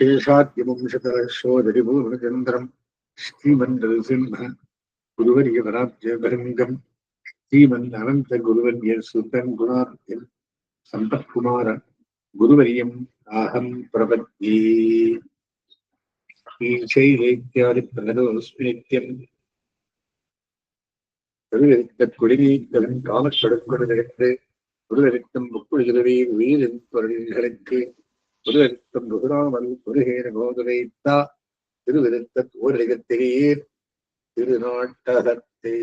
சேஷாத்யவம்சதர சோதரிபூர்ணச்சந்திரம் ஸ்ரீமந்தல் சிம்ம குருவரிய வராப்ஜ ஸ்ரீமன் அனந்த குருவரிய சுத்தன் குணார்த்தியன் சம்பத்குமார குருவரியம் ஆஹம் பிரபத்தி ஈசைலேத்யாதி பிரகடோஸ்மி நித்யம் திருவிருத்த குடிநீர்களின் காலக்கடுக்கொடு நிறைந்து முக்குழுகிறவே உயிரின் பொருள்களுக்கு குருவெருத்தம் முகுராமல் குருகேன கோதுரைத்தா திருவிருத்த ஓரிகத்திலேயே திருநாட்டகத்தே.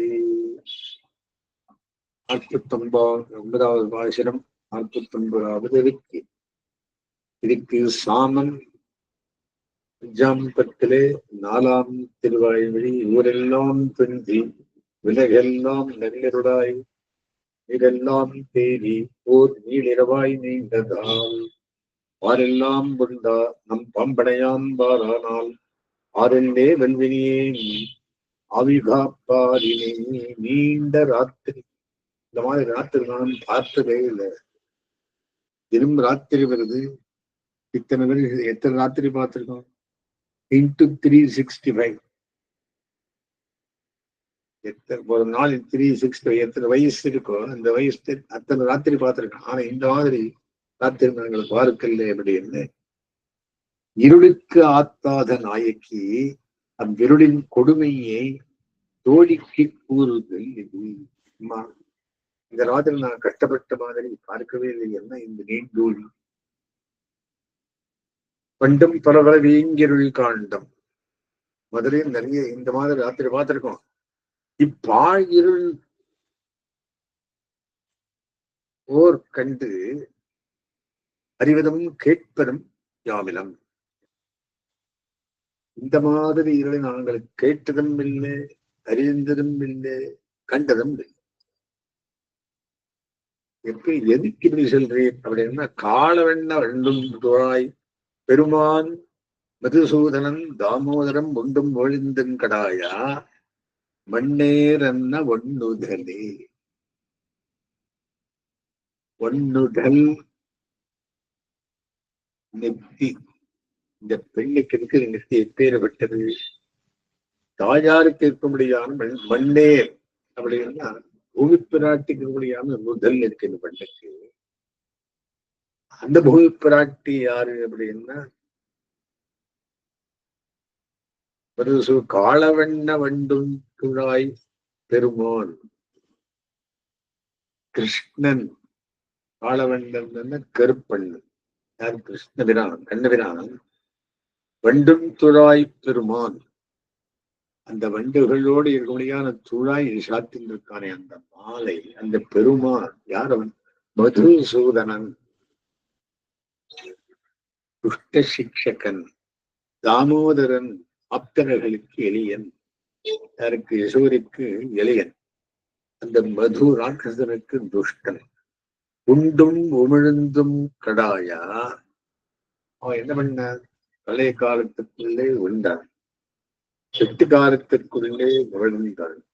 நாற்பத்தொன்பா ஒன்பதாவது பாசனம் நாற்பத்தொன்பதாவது விக்கி. இதுக்கு சாமம் ஜாம்பத்திலே நாலாம் திருவாய்மொழி ஊரெல்லாம் துஞ்சி விலகெல்லாம் நெல்லருடாய் இதெல்லாம் தேவி ஓர் நீளிரவாய் நீண்டதால் ஆரெல்லாம் உண்டா நம் பாம்படையான் பாரானால் ஆரெல்லே வெண்வினியே நீ ஆவிகாப்பாரினே நீண்ட ராத்திரி. இந்த மாதிரி ராத்திரி நான் பார்த்ததே இல்லை. தினம் ராத்திரி வருது. இத்தனை பேர் எத்தனை ராத்திரி பார்த்திருக்கோம்? இன்டு த்ரீ சிக்ஸ்டி ஃபைவ் எத்தனை ஒரு நாள் த்ரீ சிக்ஸ்டி எத்தனை வயசு இருக்கோ அந்த வயசு அத்தனை ராத்திரி பார்த்திருக்கோம். ஆனா இந்த மாதிரி ராத்திரி நாங்கள் அப்படி அப்படின்னு இருளுக்கு ஆத்தாத நாயக்கி அவ்விருளின் கொடுமையை தோழிக்கு கூறுதல் இது இந்த ராத்திரி நான் கஷ்டப்பட்ட மாதிரி பார்க்கவே இல்லை. என்ன இந்த நீண்டோழி பண்டும் பரவர வீங்கிருள் காண்டம். மதுரையும் நிறைய இந்த மாதிரி ராத்திரி பார்த்திருக்கோம். இப்பாழிருள் ஓர் கண்டு அறிவதும் கேட்பதும் யாமிலம். இந்த மாதிரி இருளை நாங்கள் கேட்டதும் இல்லை அறிந்ததும் இல்லை கண்டதும் இல்லை. எப்படி எதுக்கு இப்படி சொல்றேன் அப்படின்னா காலவெண்ண வண்டும் துழாய் பெருமான் மதுசூதனன் தாமோதரம் ஒன்றும் ஒழிந்தன் கடாயா மண்ணேரன்ன ஒண்ணுதலே? ஒண்ணுதல் நெத்தி. இந்த பெண்ணுக்கு இருக்கிற நெத்தி எப்பேறப்பட்டது தாயாருக்கு இருக்கும்படியான மண் மண்ணேர் அப்படின்னா பூமி பிராட்டிக்கு இருக்கும்படியான முதல் இருக்கு இந்த பெண்ணுக்கு அந்த பூமி பிராட்டி யாரு அப்படின்னா ஒரு காலவண்ண வண்டும் குழாய் பெருமான் கிருஷ்ணன். காலவண்ணன் கருப்பண்ணன். யார் கிருஷ்ணபிரான் கண்ணபிரான் வண்டும் துழாய் பெருமான். அந்த வண்டுகளோடு இருக்கும்படியான துழாய் சாத்தின்றிருக்கானே அந்த மாலை அந்த பெருமான். யார் அவன்? மதுசூதனன். துஷ்ட சிக்ஷகன். தாமோதரன். ஆப்தர்களுக்கு எளியன். யாருக்கு? யசோரிக்கு எளியன். அந்த மது ராட்சசனுக்கு துஷ்டன். உண்டும் உமிழ்ந்தும் கடாயா. அவன் என்ன பண்ண? பழைய காலத்துக்குள்ளே உண்டான். செட்டு காலத்திற்குள்ளே உமிழ்ந்தான்.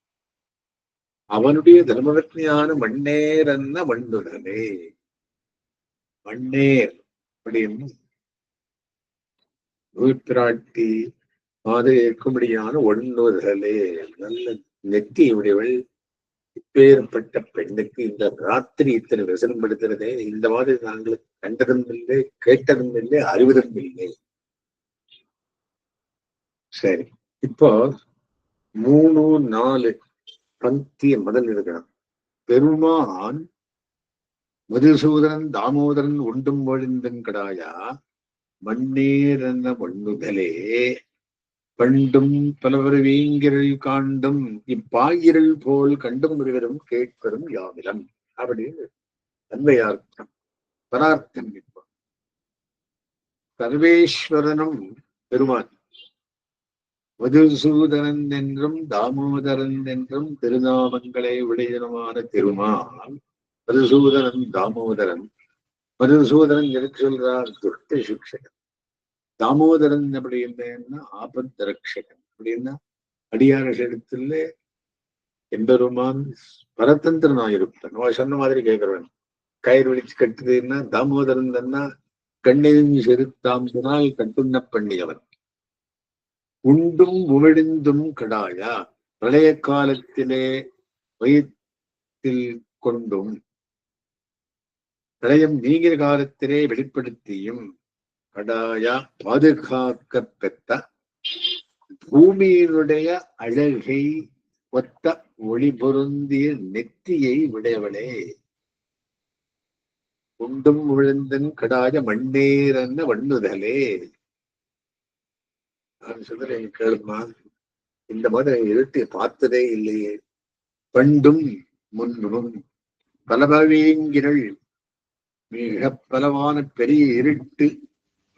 அவனுடைய தர்மபத்னியான மண்ணேர் என்ன மண்ணுடனே? மண்ணேர் அப்படின்னு நூற்றாட்டி மாதிரி இருக்கும்படியான ஒண்ணுதலே நல்ல நெத்தி உடையவள் இப்பேற்பட்ட பெண்ணுக்கு இந்த ராத்திரி இத்தனை விசனம் படுத்துறதே இந்த மாதிரி நாங்கள் கண்டதும் இல்லை கேட்டதும் இல்லை அறிவதும் இல்லை சரி இப்போ மூணு நாலு பங்கிய முதல் இருக்கிறான். பெருமான் மதுசூதனன் தாமோதரன் உண்டும் ஒழிந்தன் கடாயா மண்ணேரன மண்ணுதலே பண்டும் பலவர் வீங்கிரல் காண்டும் இப்பாயிரல் போல் கண்டும் ஒருவரும் கேட்பரும் யாவிலம். அப்படின்னு அன்வையார்த்தம் பரார்த்தம் இப்போ சர்வேஸ்வரனும் பெருமான். மதுசூதனன் என்றும் தாமோதரன் என்றும் திருநாமங்களை உடையனமான திருமால். மதுசூதனன் தாமோதரன். மதுசூதனன் எதுக்கு சொல்றார்? துஷ்ட சிக்ஷகன். தாமோதரன் அப்படி என்னன்னா ஆபத் ரக்ஷகன் அப்படின்னா அடியார எம்பெருமான் பரதந்திரனா பரதந்திரனாயிருப்பான் அவன் சொன்ன மாதிரி கேட்கிறவன். கயிறு விழிச்சு கட்டுதுன்னா தாமோதரன் தானா கண்ணின் செருத்தாம்பினால் கட்டுண்ண பண்ணியவன். உண்டும் உமிழ்ந்தும் கடாயா. பிரளய காலத்திலே வயிற்றில் கொண்டும். பிரளயம் நீங்கிற காலத்திலே வெளிப்படுத்தியும் கடாயா பாதுகாக்க பெத்த பூமியினுடைய அழகை ஒத்த ஒளி பொருந்திய நெத்தியை விடையவளே உண்டும் விழுந்தன் கடாய மண்ணேரன்ன வண்ணுதலே. நான் சொல்றேன் கேளுமா? இந்த மாதிரி இருட்டி பார்த்ததே இல்லையே. பண்டும் முன்னும் பலபவீங்கிரள் மிக பலவான பெரிய இருட்டு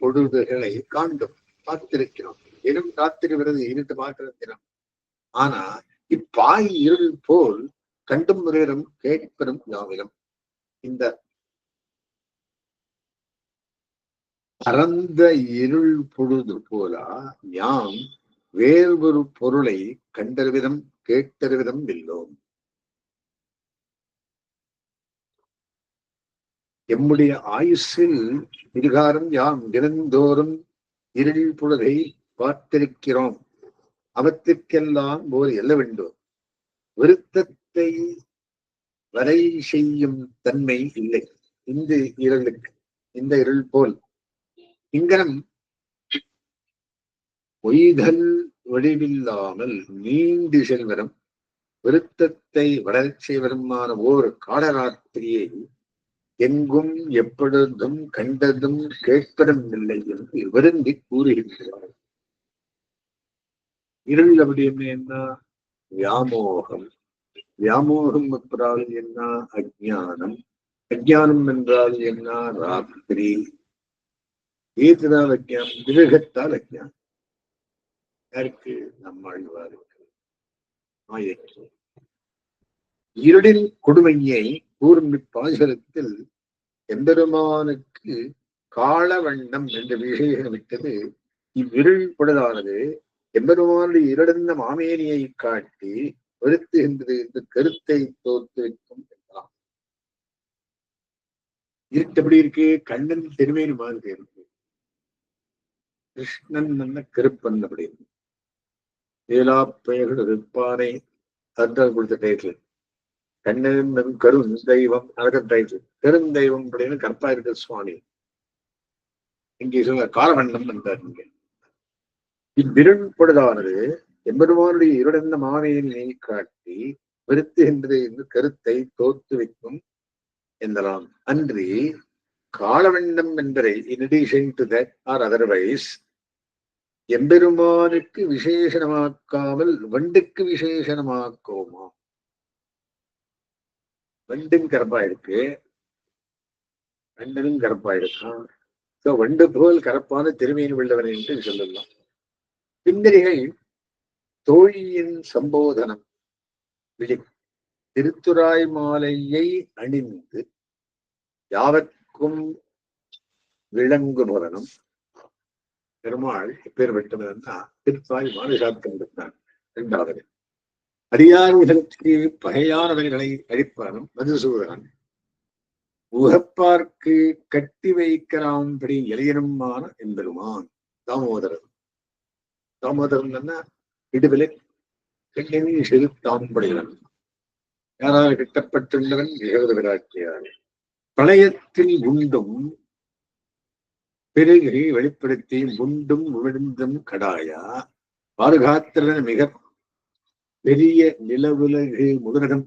பொழுதுகளை காண்டும் பார்த்திருக்கிறோம் இரும் காத்திருக்கிறது வருது பார்க்கிற தினம் ஆனா இப்பாய் இருள் போல் கண்டும் முறையிடம் கேட்பதும் யாவிலும். இந்த பரந்த இருள் பொழுது போலா யாம் வேறொரு பொருளை கண்டறிவிதம் கேட்டறிவிதம் இல்லோம். எம்முடைய ஆயுஷின் இருகாரம் யாம் தினந்தோறும் இருள் பொழுதை பார்த்திருக்கிறோம். அவற்றுக்கெல்லாம் ஓர் எல்ல வேண்டும். விருத்தத்தை வரை செய்யும் தன்மை இல்லை. இந்த இருளுக்கு இந்த இருள் போல். இங்கனம் பொய்தல் வடிவில்லாமல் நீண்டு செல்வரும் விருத்தத்தை வளர்ச்சி வருமான ஓர் காடராத்திரியை எங்கும் எப்பொழுதும் கண்டதும் கேட்பதும் இல்லை என்று வருந்தி கூறுகின்றார். இருள் அப்படின்னு என்ன? வியாமோகம். வியாமோகம் என்றால் என்ன? அஜானம் அஜானம் என்றால் என்ன? ராத்திரி. ஏதுதான் அஜானம் விவேகத்தால் அஜானம் யாருக்கு? நம்மாழ்வாருக்கு மாயக்கு. இருளின் கொடுமையை கூறும் பாசுரத்தில் எம்பெருமானுக்கு காலவண்ணம் என்று விசேஷமிட்டது இவ்விருள் பொழுதானது எம்பெருமானுடைய இருளந்த மாமேனியை காட்டி வருத்துகின்றது என்று கருத்தை தோற்றுவிக்கும் என்றார். இருட்டு எப்படி இருக்கு? கண்ணன் திருமேனி மாதிரி இருக்கு. கிருஷ்ணன் என்ன கருப்பன் அப்படி இருக்கு. ஏலா பெயர்கள் இருப்பானை அதுதான் கொடுத்த டைட்டில் கண்ணன் கருண் தெய்வம் அழகன் டைட்டில் பெருந்தெய்வம் அப்படின்னு கற்பா இருக்க சுவாமி. இங்கே சொல்ல காலகண்டம் என்றார் இங்க. இவ்விருள் பொழுதானது எம்பெருமானுடைய இருடந்த மாமையினை காட்டி விருத்து என்று கருத்தை தோத்து வைக்கும் என்றலாம் அன்றி காலவண்ணம் என்பதை in addition to that or otherwise எம்பெருமானுக்கு விசேஷணமாக்காமல் வண்டுக்கு விசேஷணமாக்குவோமா வண்டும் கரப்பா இருக்கு. வண்டனும் கரப்பா இருக்கும் சோ வண்டு போல் கரப்பான திருமையின் உள்ளவன் என்று சொல்லலாம். பின்னரிகள் தோழியின் சம்போதனம். விழி திருத்துராய் மாலையை அணிந்து யாவர்க்கும் விளங்குபவனும் பெருமாள் எப்பேர் வெட்டவன்னா திருத்தாய் மாலை சாத்தம் இருந்தான் இரண்டாவது அடியார்களுக்கு பகையானவர்களை அழிப்பானும் மதுசூதனன். உகப்பார்க்கு கட்டி வைக்கிறான்படி இளையனுமான என்பெருமான் தாமோதரன். தாமோதரன் இடுவிலை கண்ணினி செலுத்தாம்படையவன் யாரால் கிட்டப்பட்டுள்ளவன்? ஏகத விராட்டியார். பிரளயத்தில் உண்டும் பெருகி வெளிப்படுத்தி உண்டும் விழுந்தும் கடாயா. பாதுகாத்திரன் மிக பெரிய நிலவுலகு முதலிடம்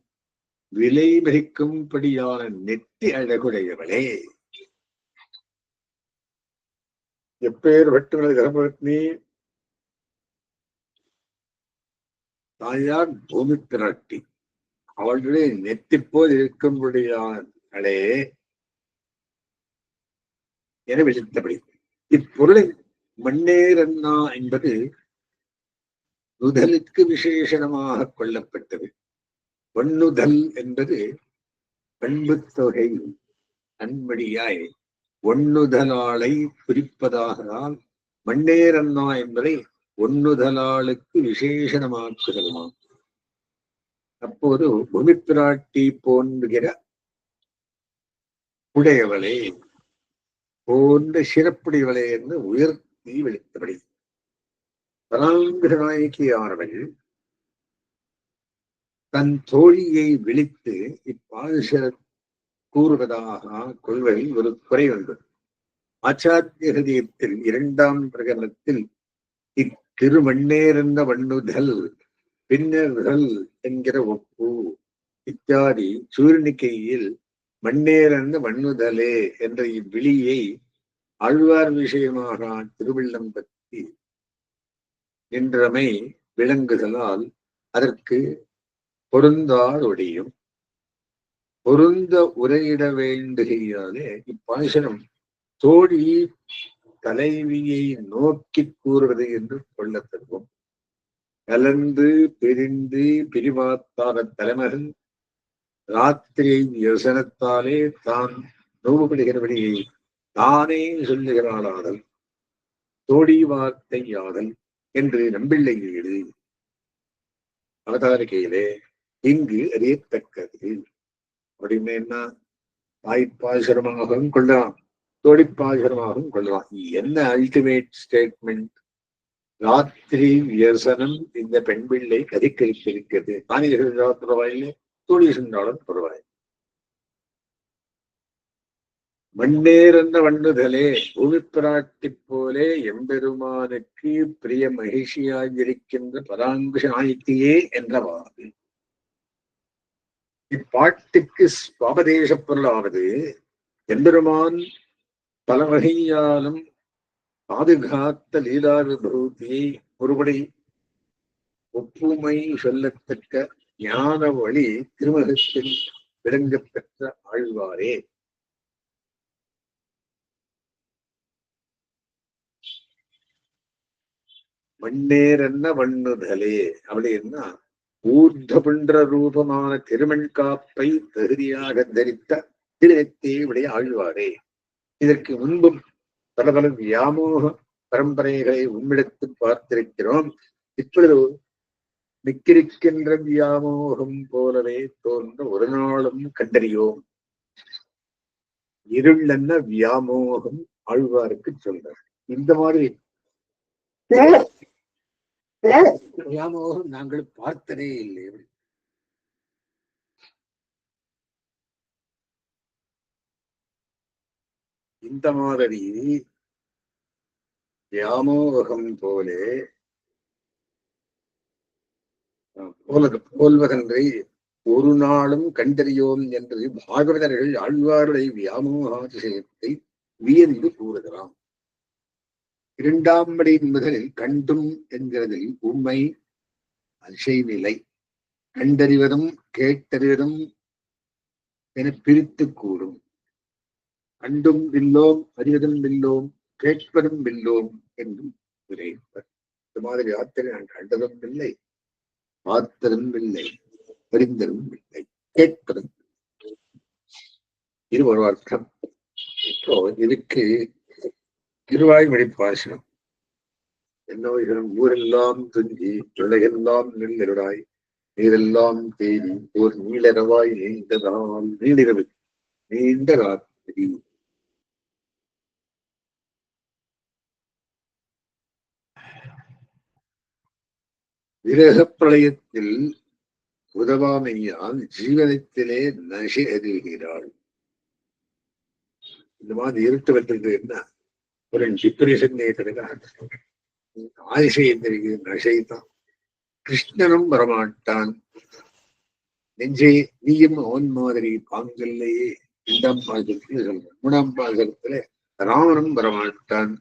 விலை மகிக்கும்படியான நெத்தி அழகுடையவளே. எப்பேர் வெட்டுவது கர்ப்பவத்னி தாயார் பூமி பிராட்டி அவளுடைய நெத்திப்போல் இருக்கும்படியானே என விழித்தபடி இப்பொருளை மண்ணேரண்ணா என்பது நுதலுக்கு விசேஷணமாக கொள்ளப்பட்டது. ஒண்ணுதல் என்பது பண்பு தொகை அன்படியாய் ஒண்ணுதலாளை குறிப்பதாகதான் மண்ணேரண்ணா என்பதை ஒண்ணுதலாளுக்கு விசேஷணமாக்குதலுமாம். அப்போது பூமி பிராட்டி போன்றுகிற உடையவளே போன்ற சிறப்புடையவளே என்று உயர்த்தி வெளித்தபடி. பராங்கிரநாயகியானவள் தன் தோழியை விழித்து இப்பாதுஷர கூறுவதாக கொள்வதில் ஒரு குறை உண்டு. ஆச்சாரிய இரண்டாம் பிரகடனத்தில் இத்திருமண்ணேரென்ற வண்ணுதல் பின்னர்தல் என்கிற ஒப்பு இத்தியாதி சூரியனிக்கையில் மண்ணேரந்த வண்ணுதலே என்ற இவ்விழியை ஆழ்வார் விஷயமாக திருவள்ளம் பற்றி நின்றமை விளங்குதலால் அதற்கு பொருந்தாதொடியும். பொருந்த உரையிட வேண்டுகையாலே இப்பாசனம் தோழி தலைவியை நோக்கி கூறுவது என்று கொள்ள தருவோம். கலந்து பிரிந்து பிரிவாத்தான தலைமகன் ராத்திரி யோசனத்தாலே தான் நோவுபடுகிறபடியை தானே சொல்லுகிறாளாதல் தோடி வார்த்தை யாதல்? என்று நம்பிள்ளை வீடு அவதாரிகையிலே இங்கு அறியத்தக்கது. அப்படின்னு என்ன? தாய்ப்பாசுரமாகவும் கொள்ளலாம். தோடிப்பாசுரமாகவும் கொள்ளலாம். என்ன அல்டிமேட் ஸ்டேட்மெண்ட் ராத்திரி வியசனம் இந்த பெண் பிள்ளை கதிக்கரித்திருக்கிறது. தானே பரவாயில்லை. தோழி சென்றாலும் பரவாயில்லை. மண்ணேறந்த வண்ணுதலே பூமி பிராட்டி போலே எம்பெருமானுக்கு பிரிய மகிழ்ச்சியாயிருக்கின்ற பராங்குஷ நாயக்கியே என்றவாறு இப்பாட்டுக்கு சுவாபதேச பொருளாவது எம்பெருமான் பல வகையாலும் பாதுகாத்த லீலா விபூதியை ஒருபடி ஒப்புமை சொல்லத்தக்க ஞான வழி திருமகத்தில் விளங்க பெற்ற ஆழ்வாரே. மண்ணேரென்ன வண்ணுதலே அப்படின்னா ஊர்தபுன்ற ரூபமான திருமண்காப்பை தகுதியாக தரித்த திருநெத்தே உடைய ஆழ்வாரே. இதற்கு முன்பும் பல பல வியாமோக பரம்பரைகளை உம்மிடத்து பார்த்திருக்கிறோம். இப்பொழுது நிக்கிருக்கின்ற வியாமோகம் போலவே தோன்ற ஒரு நாளும் கண்டறியோம். இருளென்ன வியாமோகம் ஆழ்வாருக்கு சொல்றார். இந்த மாதிரி வியாமோகம் நாங்கள் பார்த்ததே இல்லை. இந்த மாதிரி வியாமோகம் போலே போலது ஒரு நாளும் கண்டறியோம் என்று பாகவதர்கள் ஆழ்வாருடைய வியாமோகாதிசயத்தை வியந்து கூறுகிறான். இரண்டாம் படி முதலில் கண்டும் என்கிறதில் உண்மை அதிசை நிலை கண்டறிவதும் கேட்டறிவதும் என பிரித்து கூடும் கண்டும் வில்லோம் அறிவதும் வில்லோம் கேட்பதும் வில்லோம் என்றும் விரைப்பர் இந்த மாதிரி யாத்திரை நான் கண்டதும் இல்லை பார்த்ததும் இல்லை அறிந்ததும் இல்லை கேட்பதும் இது ஒரு அர்த்தம். இப்போ இதுக்கு திருவாய் பாசனம் என்னோய்களும் ஊரெல்லாம் துஞ்சி பிள்ளையெல்லாம் நெல்லருடாய் நீரெல்லாம் தேடி ஓர் நீளரவாய் நீண்ட நாள் நீளிரவு நீண்ட ராத்திரி விரக பிரளயத்தில் உதவாமையால் ஜீவனத்திலே நசை அறிகிறாள் இந்த மாதிரி இருட்டு வந்தது என்ன? ஒரு டிப்ரெஷன் ஆதிசயம் தெரிகிறது நசைதான் கிருஷ்ணனும் வரமாட்டான் நெஞ்சை நீயும் அவன் மாதிரி பாங்கல்லையே. இரண்டாம் பாசத்துல சொல்றேன். மூணாம் பாசத்துல ராமனும் வரமாட்டான்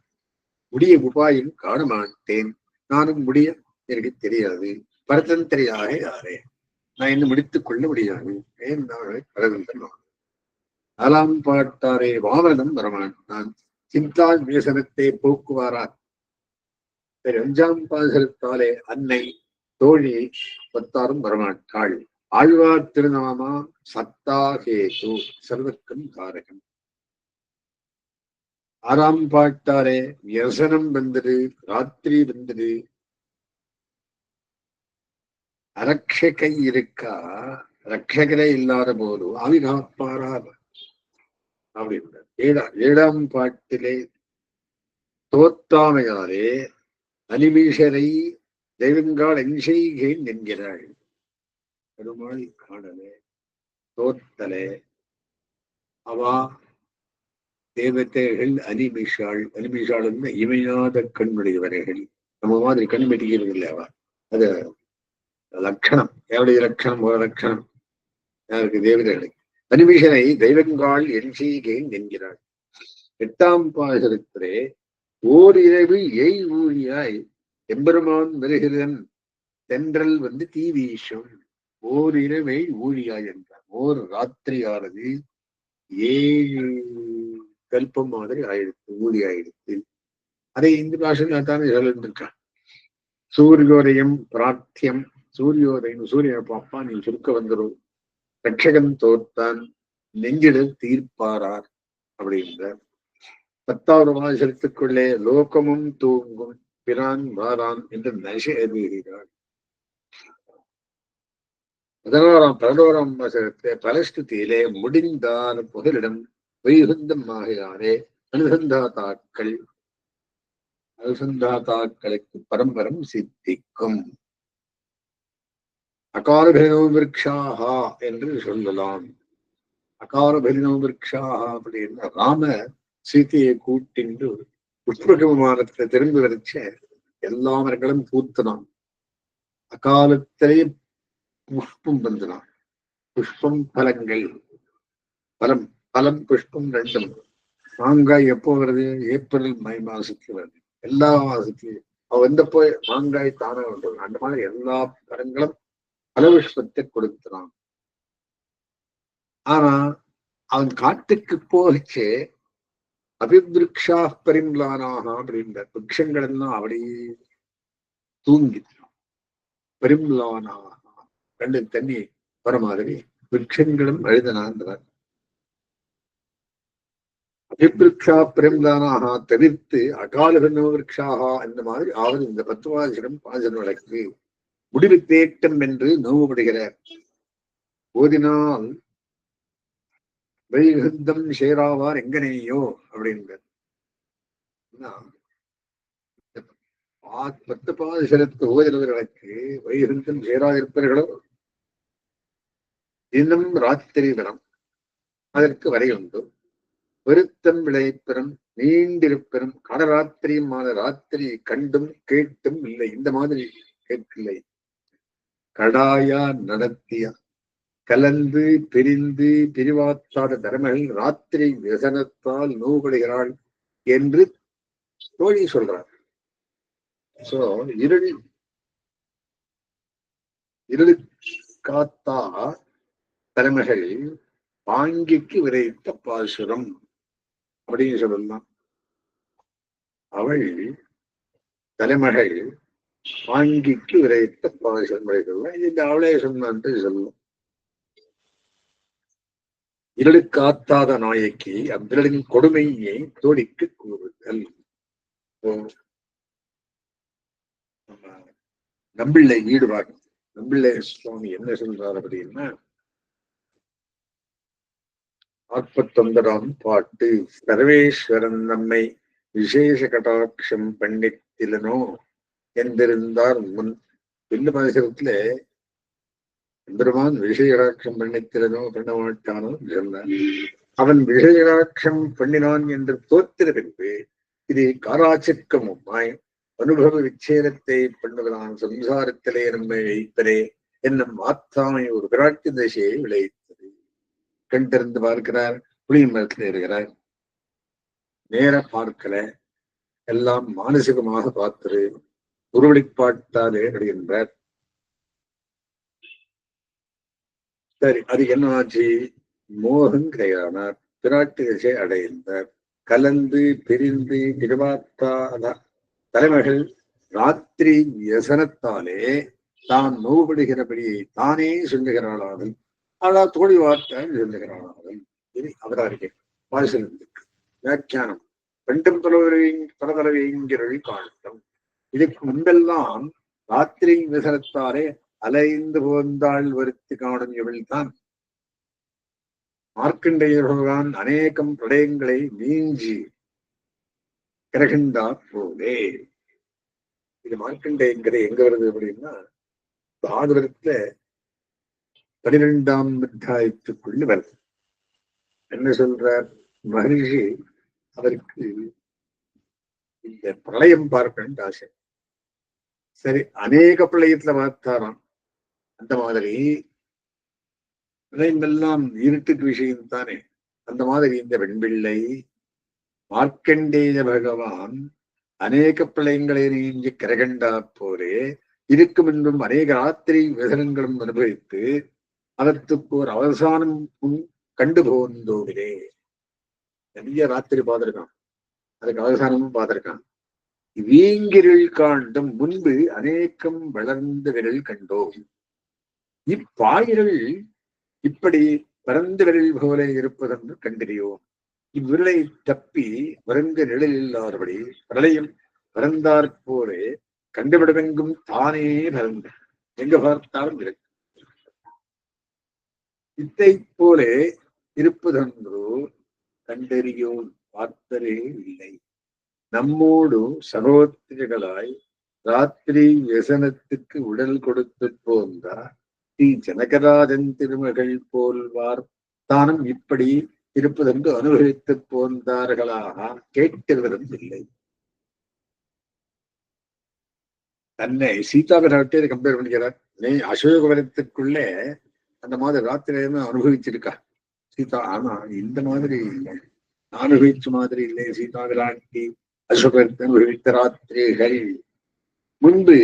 முடிய உபாயம் காண மாட்டேன் நானும் முடிய எனக்கு தெரியாது. பரதந்திரியாக யாரே? நான் என்ன முடித்துக் கொள்ள முடியாது. ஏன் நான் பரதன் நாலாம் பாட்டாரே வாமனம் வரமாட்டான் சிந்தா வியசனத்தை போக்குவாரார் அஞ்சாம் பாசரத்தாலே அன்னை தோழி பத்தாரும் வரமாட்டாள். ஆழ்வார் திருநாமா சத்தாகேது சர்வக்கம் காரகம். ஆறாம் பாட்டாலே வியசனம் வந்தது ராத்திரி வந்தது. அரட்சகை இருக்கா? ரட்சகரே இல்லாத போது ஆவி காப்பாரா ஏழா ஏழாம் பாட்டிலே தோத்தாமையாரே அனிமீஷரை தெய்வங்கால் என்செய்கேன் என்கிறாள். பெருமாள் காணலே தோத்தலே அவா தேவத்தைகள் அனிமிஷாள் அனிமிஷாள் இமையாத கண்ணுடையவர்கள். நம்ம மாதிரி கண் மெட்டிக்கிறது இல்லை அவ. அது லட்சணம். எவருடைய லட்சணம்? ஒரு லட்சணம். யாருக்கு? தேவதைகளுக்கு. தனிமிகனை தெய்வங்கால் என் செய்கேன் என்கிறாள். எட்டாம் பாசகத்திலே ஓர் இரவு ஏய் ஊழியாய் எம்பெருமான் வருகிறன் தென்றல் வந்து தீ வீசும். ஓர் இரவை ஊழியாய் என்றார். ஓர் ராத்திரியானது ஏழு கல்பம் மாதிரி ஆயிடுத்து ஊழி ஆயிடுத்து. அதை இந்து பாஷையில் தானே சொல்லிருக்கான் சூரியோதயம் பிரார்த்தியம். சூரியோதயம் சூரிய பாப்பா நீ சுருக்க வந்துடும் ரட்சகன் தோற்றான் நெஞ்சிட தீர்ப்பாரார் அப்படின்றார். பத்தாவது மாசத்துக்குள்ளே லோகமும் தூங்கும் பிரான் மாறான் என்று நசை அறிகிறார் பதினோராம் பதினோராம் வாசகத்தை பலஸ்துதியிலே முடிந்தார் புகலிடம் வைகுந்தம் ஆகிறாரே அனுசந்தாதாக்கள் அனுசந்தாதாக்களுக்கு பரம்பரம் சித்திக்கும். அகாரபிரினோ விரக்ஷாகா என்று சொல்லலாம். அகாரபிரினோ விரக்ஷாகா அப்படின்னா ராம சீதையை கூட்டிண்டு புஷ்பக விமானத்தை திரும்பி வரைச்ச எல்லா மரங்களும் பூத்தனான் அகாலத்திலே புஷ்பம் வந்தனான் புஷ்பம் பலங்கள் பலம் பலம் புஷ்பம் ரெண்டும். மாங்காய் எப்போ வருது? ஏப்ரல் மை மாசத்துல வருது. எல்லா மாசத்துலயும். அவ எந்த போய் மாங்காய் தானே வந்துடும் அந்த மாதிரி எல்லா பழங்களும் பலபுஷ்பத்தை கொடுத்தான் ஆனா அவன் காட்டுக்கு போச்சு அபிவிருக்ஷா பரிம்லானாக அப்படின்ற விரக்ஷங்கள் எல்லாம் அப்படியே தூங்கிட்டான் பரிம்லானாக ரெண்டு தண்ணி வர மாதிரி விரக்ஷங்களும் எழுதினான்றவர் அபிவிருக்ஷா பிரேம்தானாக தவிர்த்து அகால விரக்ஷாக இந்த மாதிரி ஆவது இந்த பத்துவாசிரம் பாசன வழக்கு முடிவு தேட்டம் என்று நோவுபடுகிறார். ஓதினால் வைகுந்தம் சேராவார் எங்கனையோ அப்படின்றார் பத்து பாதிசரத்து ஓதினவர்களுக்கு வைகுந்தம் சேராதிருப்பவர்களோ தினம் ராத்திரி தினம் அதற்கு வரை உண்டு. வருத்தம் விளைப்பெறும் நீண்டிருப்பெறும் மாத ராத்திரி கண்டும் கேட்டும் இல்லை. இந்த மாதிரி கேட்கில்லை கடாயா நடத்திய. கலந்து பிரிந்து பிரிவாத்தாத தர்மகள் ராத்திரி விசனத்தால் நோவுபடுகிறாள் என்று தோழி சொல்றார். சோ இருள் இருளு காத்தா தலைமைகள் பாங்கிக்கு விரைத்த பாசுரம் அப்படின்னு சொல்லலாம். அவள் தலைமகள் ஆங்கிக்கு விரைத்த பாசுரம் சொல்லலாம் இது அவளே சொன்னான்ட்டு சொல்லும் இருளு காத்தாத நாயக்கி அவ்விரலின் கொடுமையை தோழிக்கு கூறுதல். நம்பிள்ளை ஈடுபாடு நம்பிள்ளை சுவாமி என்ன சொல்றார் அப்படின்னா ஆற்பத்தொன்பதாம் பாட்டு சர்வேஸ்வரன் நம்மை விசேஷ கடாட்சம் பண்ணித்திலனோ என்றிருந்தார் முன். பின்ன பாசகத்துல எம்பெருமான் விஷயராட்சம் பண்ணித்திலனோ பண்ண மாட்டானோ சொன்னான் அவன் விஷயராட்சம் பண்ணினான் என்று தோத்திர பின்பு இது காராச்சிற்கமுமாய் அனுபவ விச்சேதத்தை பண்ணுகிறான் சம்சாரத்திலே நம்மை வைப்பதே என்னும் ஆத்தாமை ஒரு பிராட்டி திசையை விளைவித்தது. கண் திறந்து பார்க்கிறார் புளிய மரத்தில் இருக்கிறார் நேர பார்க்கல எல்லாம் மானசிகமாக பார்த்துரு உருவடிப்பாட்டாலே அப்படின்றார் சரி அது என்னாச்சு? மோகங்கையானார் மோகம் பிராட்டி அடைந்தார். கலந்து பிரிந்து திருவாத்தாத தலைமைகள் ராத்திரி வியசனத்தாலே தான் நோவுபடுகிறபடியை தானே சொல்லுகிறாளாதல் ஆனா தோழி வார்த்தை சொல்லுகிறாளாதல் இது அவதாரிக்கை பாசனத்துக்கு வியாக்கியானம். ரெண்டும் பலவரை பலதரவைங்கிறழி காட்டம் இதுக்கு முன்பெல்லாம் ராத்திரி விசனத்தாரே அலைந்து போந்தாள் வருத்தி காணும் இவள்தான். மார்க்கண்டேய பகவான் அநேகம் பிரடயங்களை நீஞ்சி கிரகின்றார் போதே இது மார்க்கண்டேயங்கிறது எங்க வருது அப்படின்னா பாகவதத்துல பனிரெண்டாம் அத்தியாயத்துக்குள்ள வருது. என்ன சொல்றார்? மகரிஷி அவருக்கு இந்த பிரளயம் பார்க்கணும்னு ஆசை. சரி அநேக பிரளயத்துல பார்த்தாராம் அந்த மாதிரி பிரளயமெல்லாம் இருட்டுக்கு விஷயம் தானே. அந்த மாதிரி இந்த வெண்பிள்ளை மார்க்கண்டேய பகவான் அநேக பிள்ளைங்களை நீங்கி கரகண்டா போரே இருக்கும் என்றும் அநேக ராத்திரி விதனங்களும் அனுபவித்து அதற்கு ஒரு அவசானம் கண்டு போந்தோவிலே நிறைய ராத்திரி பார்த்திருக்கான். அதுக்கு அவசானமும் பார்த்திருக்கான். வீங்கிரில் காண்டும் முன்பு அநேகம் வளர்ந்த விரல் கண்டோம். இப்பாயிரல் இப்படி பரந்த விரல் போல இருப்பதென்று கண்டறியோம். இவ்விரலை தப்பி வருந்த நிழலில்லாதபடி பிரளயம் பறந்தாற் போலே கண்டுவிடமெங்கும் தானே பறந்த. எங்க பார்த்தாலும் இருக்கு. இத்தை போலே இருப்பதென்றோ கண்டறியோம் பார்த்தரே இல்லை. நம்மோடு சகோதரிகளாய் ராத்திரி வியசனத்துக்கு உடல் கொடுத்து போந்தார் ஸ்ரீ ஜனகராஜன் திருமகள் போல்வார் தானும் இப்படி இருப்பதென்று அனுபவித்து போந்தார்களாக கேட்கிறதும் இல்லை. தன்னை சீதா பிராட்டியை கம்பேர் பண்ணிக்கிறார். நீ அசோகவனத்துக்குள்ளே அந்த மாதிரி ராத்திரியில அனுபவிச்சிருக்கா? சீதா ஆனா இந்த மாதிரி இல்லை. அனுபவிச்ச மாதிரி இல்லை. சீதா பிராட்டி அசோகத்தை அனுபவித்த ராத்திரிகள் முன்பு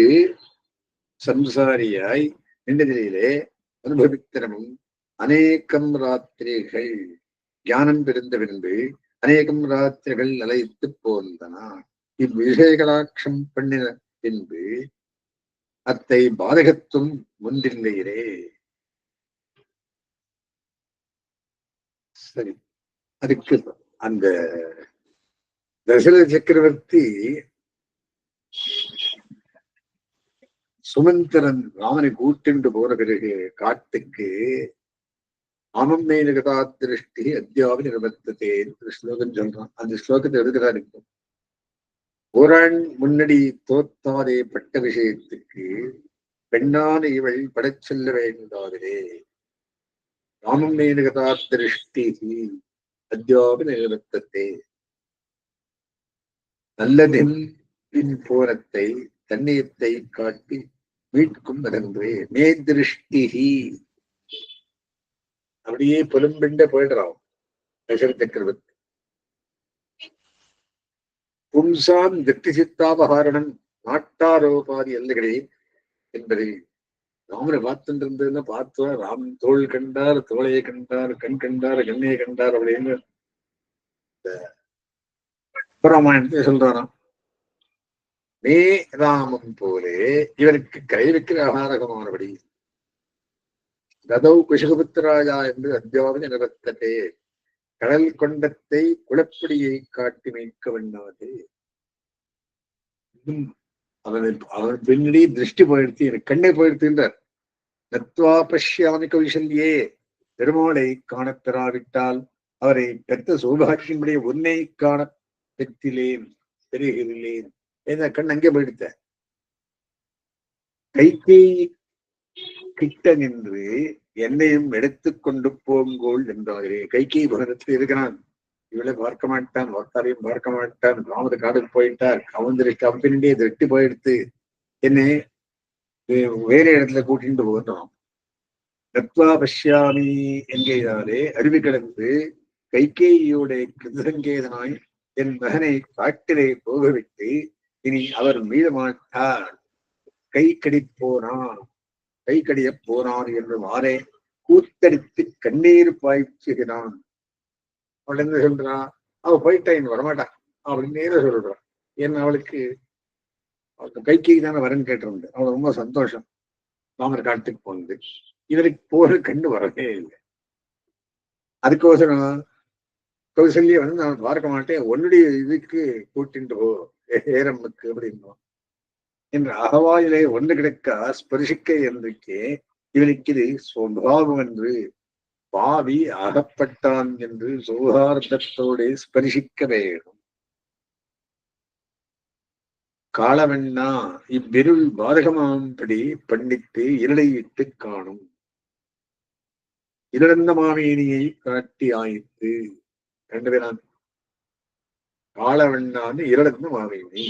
சம்சாரியாய் நின்றதிலே அனுபவித்திரமும் அநேகம் ராத்திரிகள். ஞானம் பிறந்த பின்பு அநேகம் ராத்திரிகள் அலைத்து போந்தன. இவ்விஷயகலாட்சம் பண்ணின பின்பு அத்தை பாதகத்தும் முன்றில்லையிலே சரி அதுக்கு அந்த தசரத சக்கரவர்த்தி சுமந்திரன் ராமனை கூட்டிண்டு போன பிறகு காட்டுக்கு ஆமம் மேலகதா திருஷ்டி அத்தியாவி நிர்வர்த்ததே ஸ்லோகம் சொல்றான். அந்த ஸ்லோகத்தை எழுதுகிறார் இருக்கும் ஓராண் முன்னடி தோத்தாதே பட்ட விஷயத்துக்கு பெண்ணான இவள் படச் செல்ல வேண்டாதே. ராமம் மேலகதா திருஷ்டி அத்தியாவி நிர்வர்த்ததே. நல்லதின் போரத்தை போனத்தை காட்டி மீட்கும் நடந்தே மே திருஷ்டிஹி அப்படியே புலம்பிண்ட போயிடுறான் தசரத சக்கரவர்த்தி. பும்சாம் திருப்தி சித்தாபகாரணம் நாட்டாரோபாதி அல்லகளே என்பதை ராமனை பார்த்துட்டு இருந்ததுன்னா பார்த்தா ராம் தோல் கண்டார் தோளையை கண்டார் கண் கண்டார் கண்ணையை கண்டார் அப்படின்னு. ராமாயணத்தை சொல்றாராம். மே ராமம் போலே இவருக்கு கைவிக்கிற ஆகாரகமானபடி ததௌ குஷகுபுத்திராஜா என்று அத்தியாவது நிறத்தட்டே கடல் கொண்டத்தை குளப்படியை காட்டி மீட்க வேண்டாது இன்னும் அவன் அவன் திருஷ்டி போயிடுத்து எனக்கு கண்ணை போயிடுத்துன்றார் நத்வா பஷ்யாமி கௌசல்யே பெருமாளை காணப் அவரை பெற்ற சௌபாகியமுடைய உன்னை காண பெற்றிலேன் பெருகிறேன் ஏன்னா கண் அங்கே போயிடுத்த. கைகை கிட்ட நின்று என்னையும் எடுத்துக் கொண்டு போங்கோள் என்றாரே கைகை பகரத்தில் இருக்கிறான். இவளை பார்க்க மாட்டான் வார்த்தாரையும் பார்க்க மாட்டான். ராமது காடுக்கு போயிட்டார். கவுந்திரி கம்பெனியே வெட்டி போயிடுத்து. என்னை வேற இடத்துல கூட்டிட்டு போகணும் தத்வா பஷ்யாமி என்கிறாரே. அருவி கிடந்து கைகேயோட கிருதங்கேதனாய் என் மகனை காட்டிலே போகவிட்டு இனி அவர் மீதமாட்டார் கை கடிப்போனான் கை கடியப் போனார் என்று மாறே கூத்தடித்து கண்ணீர் பாய்ச்சுகிறான். அவள் என்ன சொல்றான் அவ போயிட்டா இனி வரமாட்டா அப்படின்னு நேர சொல்றான் ஏன்னா அவளுக்கு அவளுக்கு கைக்கு தானே வரன்னு கேட்டிருந்து அவள் ரொம்ப சந்தோஷம். ராமர் காட்டுக்கு போனது. இவருக்கு போற கண்டு வரவே இல்லை. அதுக்கோசரம் கௌசல்யா வந்து நான் பார்க்க மாட்டேன் உன்னுடைய இதுக்கு கூட்டிட்டு போ ஏரம்முக்கு அப்படின்னோம் என்று அகவாயிலே ஒன்று கிடக்க ஸ்பரிசிக்க என்றுக்கே இவனுக்கு இது சுவாவம் என்று பாவி அகப்பட்டான் என்று சௌகார்த்தத்தோடு ஸ்பரிசிக்க வேண்டும். காலவெண்ணா இவ்விருள் பாதகமாம்படி பண்ணித்து இருளையிட்டு காணும். இழந்த மாமேனியை காட்டி ஆயிற்று ரெண்டு பேரான் காலவெண்ணான்னு இரளந்த மாமேனி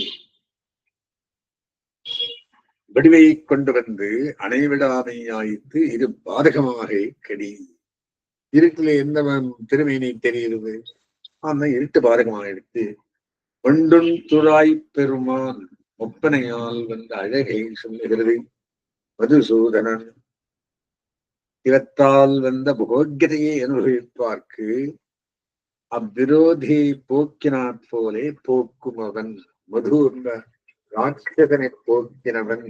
வடிவை கொண்டு வந்து அணைவிடாமை ஆயித்து இது பாதகமாக கெடி இருட்டில் எந்த திருமையினை தெரிகிறது? ஆனா இருட்டு பாதகமாக எடுத்து ஒன்றும் துராய் பெருமான் ஒப்பனையால் வந்த அழகை சொல்லுகிறது. மதுசூதனன் இவத்தால் வந்த புகோக்கியதையை அனுபவிப்பார்க்கு. அவ்விரோதி போக்கினாற் போலே போக்கும் அவன் மது என்ற ராட்சசனை போக்கினவன்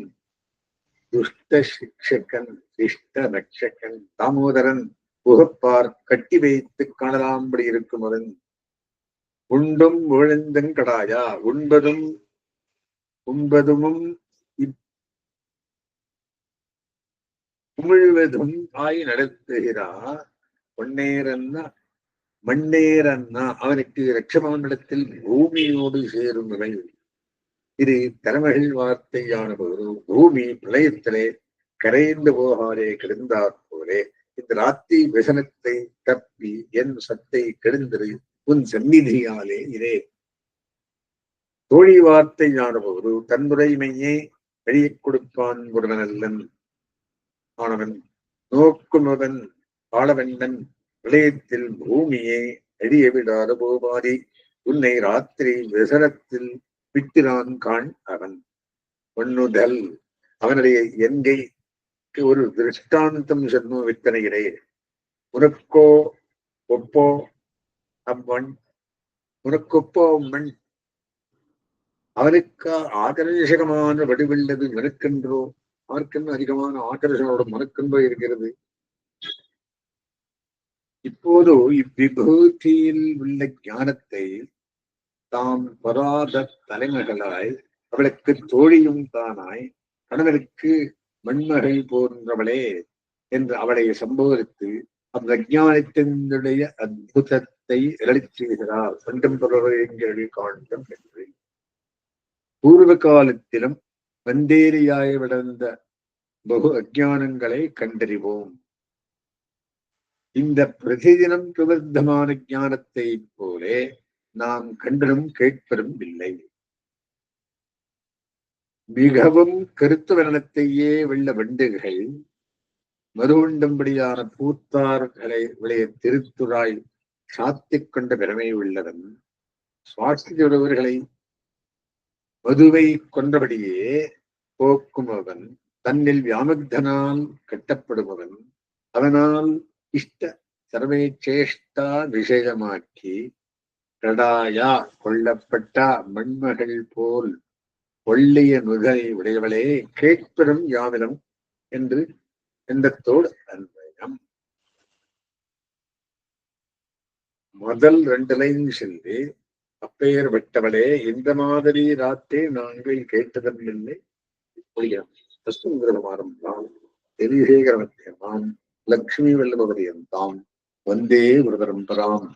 துஷ்ட சிக்ஷகன் சிஷ்ட ரட்சகன் தாமோதரன் புகப்பார் கட்டி வைத்து காணலாம்படி இருக்கும் அவன் உண்டும் விழுந்தன் கடாயா உண்பதும் உண்பதுமும் உமிழ்வதும் ஆய் நடத்துகிறார் பொன்னேரன்னா மண்ணேரன்னா அவனுக்கு ரட்சமானிடத்தில் பூமியோடு சேரும் நிலை இது தலைமகள் வார்த்தையான போது பூமி பிரளயத்திலே கரைந்து போகாதே கிடந்தாற் போலே. இந்த ராத்தி விசனத்தை தப்பி என் சத்தை கெடுந்திரு உன் சந்நிதியாலே இதே தோழி வார்த்தை ஞானபோது தன்முறைமையே வெளியே கொடுப்பான் ஒருவனல்லன். ஆனவன் நோக்குமவன் ஆளவண்ணன் விளையத்தில் பூமியை அறிய விடாத போபாதி. உன்னை ராத்திரி விசனத்தில் விட்டினான் காண் அவன். ஒண்ணுதல் அவனுடைய என்கைக்கு ஒரு திருஷ்டாந்தம் சொன்ன வித்தனையிலே. உனக்கோ ஒப்போ அம்மண் உனக்கொப்போ மண் அவனுக்கு ஆகர்ஷகமான வடிவில்லது மனுக்கென்றோ அவருக்கென்று அதிகமான ஆகர்ஷனோட மனுக்கென்றோ இருக்கிறது. இப்போது இவ்விபூதியில் உள்ள ஞானத்தை தாம் பராத தலைமகளாய் அவளுக்கு தோழியும் தானாய் கணவனுக்கு மண்மகள் போன்றவளே என்று அவளை சம்போதித்து அவ்வஞானத்தினுடைய அற்புதத்தை இழலிச்சுகிறார் பண்டம் தொடர்கள் காண்டம் என்று. பூர்வ காலத்திலும் வந்தேரியாய் விடந்த பகு அஜானங்களை கண்டறிவோம். இந்த பிரதிதினம் பிரவர்த்தமான ஞானத்தை போலே நாம் கண்டனும் கேட்பதும் இல்லை மிகவும் கருத்து வரணத்தையே வெள்ள வண்டுகள் மறுவுண்டம்படியான பூத்தார்களை விளைய திருத்துறாய் சாத்திக் கொண்ட பெருமை உள்ளவன் சுவாசியுள்ளவர்களை மதுவை கொண்டபடியே போக்கும் அவன் தன்னில் வியாமக்தனால் கட்டப்படுபவன் அவனால் இஷ்ட சர்வேச்சேஷ்டா விஷயமாக்கி கடாயா கொல்லப்பட்டா மண்மகள் போல் ஒள்ளிய நுகரை உடையவளே கேட்பெறும் யாவிலும் என்று எந்தத்தோடு அன்பயம். முதல் ரெண்டு லைன் சொல்லி அப்பெயர் விட்டவளே இந்த மாதிரி ராத்தே நாங்கள் கேட்டதும் இல்லை ஆரம்பம் தெரிசேகரமத்தியமாம் லக்ஷ்மி வல்லபவரியந்தாம் வந்தே விரதரம்பராம்